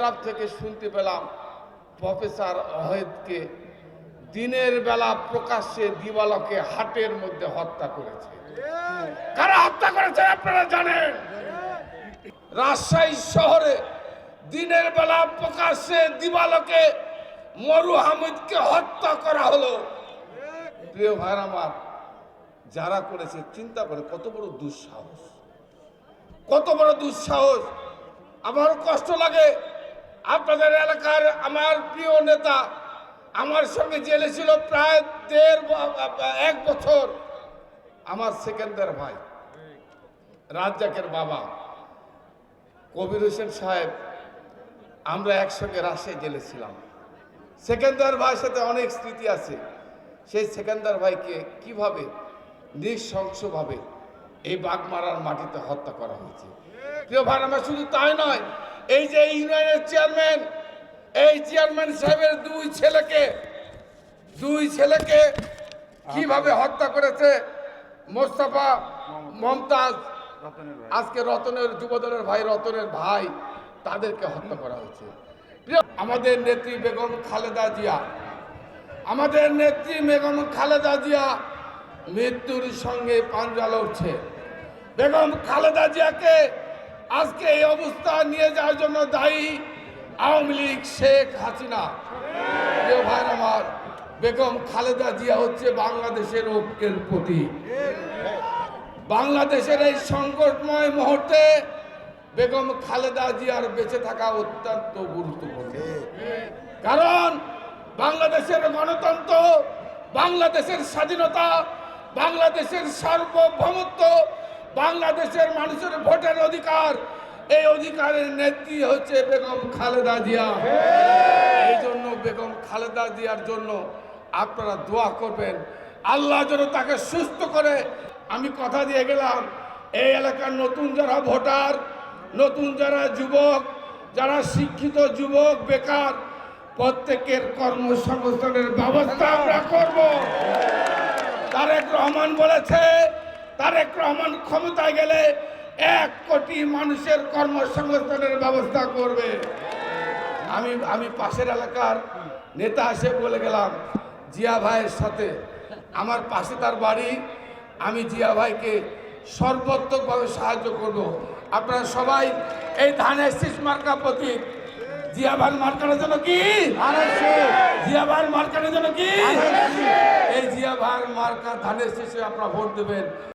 আরব থেকে শুনতে পেলাম প্রফেসর অহেদকে দিনের বেলা প্রকাশ্যে দিবালকে হাটের মধ্যে হত্যা করেছে। কারা হত্যা করেছে আপনারা জানেন? রাজশাহী শহরে দিনের বেলা প্রকাশ্যে দিবালকে মরু হামিদকে হত্যা করা হলো। প্রিয় ভাই আমার, যারা করেছে চিন্তা করে কত বড় দুঃসাহস। কত বড় দুঃসাহস। আমারও কষ্ট লাগে আপনাদের এলাকার আমার প্রিয় নেতা, আমার সঙ্গে জেলে ছিল প্রায় দেড় এক বছর। আমার সেকেন্দার ভাই, রাজ্জাকের বাবা, কবির হোসেন সাহেব, আমরা একসঙ্গে রাজশাহী জেলে ছিলাম। সেকেন্দার ভাইয়ের সাথে অনেক স্মৃতি আছে। সেই সেকেন্দার ভাইকে কীভাবে নৃশংসভাবে এই বাগমারার মাটিতে হত্যা করা হয়েছে? প্রিয় ভাই, আমার শুধু তাই নয় এই যে ইউনিয়নের চেয়ারম্যান, এই চেয়ারম্যান সাহেবের দুই ছেলেকে দুই ছেলেকে কীভাবে হত্যা করেছে মোস্তফা মমতাজ? আজকে রতনের, যুবদলের ভাই, রতনের ভাই তাদেরকে হত্যা করা হয়েছে। আমাদের নেত্রী বেগম খালেদা জিয়া, আমাদের নেত্রী বেগম খালেদা জিয়া মৃত্যুর সঙ্গে পাঞ্জা লড়ছে। বেগম খালেদা জিয়াকে আজকে এই অবস্থা নিয়ে যাওয়ার জন্য দায়ী আওয়ামী লীগ শেখ হাসিনা। ভাই আমার, বেগম খালেদা জিয়া হচ্ছে বাংলাদেশের ঐক্যের প্রতীক। বাংলাদেশের এই সংকটময় মুহূর্তে বেগম খালেদা জিয়ার বেঁচে থাকা অত্যন্ত গুরুত্বপূর্ণ। কারণ বাংলাদেশের গণতন্ত্র, বাংলাদেশের স্বাধীনতা, বাংলাদেশের সার্বভৌমত্ব বাংলাদেশের মানুষের ভোটের অধিকার। এই অধিকারের নেত্রী হচ্ছে বেগম খালেদা জিয়া। এই জন্য বেগম খালেদা জিয়ার জন্য আপনারা দোয়া করবেন। আল্লাহ যেন তাকে সুস্থ করে। আমি কথা দিয়ে গেলাম, এই এলাকার নতুন যারা ভোটার, নতুন যারা যুবক, যারা শিক্ষিত যুবক, বেকার, প্রত্যেকের কর্মসংস্থানের ব্যবস্থা আমরা করব। তারেক রহমান বলেছে তারেক রহমান ক্ষমতায় গেলে এক কোটি মানুষের কর্মসংস্থানের ব্যবস্থা করবে। আমি আমি পাশের এলাকার নেতা এসে বলে গেলাম জিয়া ভাইয়ের সাথে আমার পাশে তার বাড়ি আমি জিয়া ভাইকে সর্বাত্মকভাবে সাহায্য করব। আপনারা সবাই এই ধানের শীষ মার্কা প্রতীক। জিয়া ভাই মার্কানোর জন্য কি? জিয়া ভাই মার্কানোর জন্য কি? এই জিয়া ভাই মার্কা ধানের শীষে আপনারা ভোট দেবেন।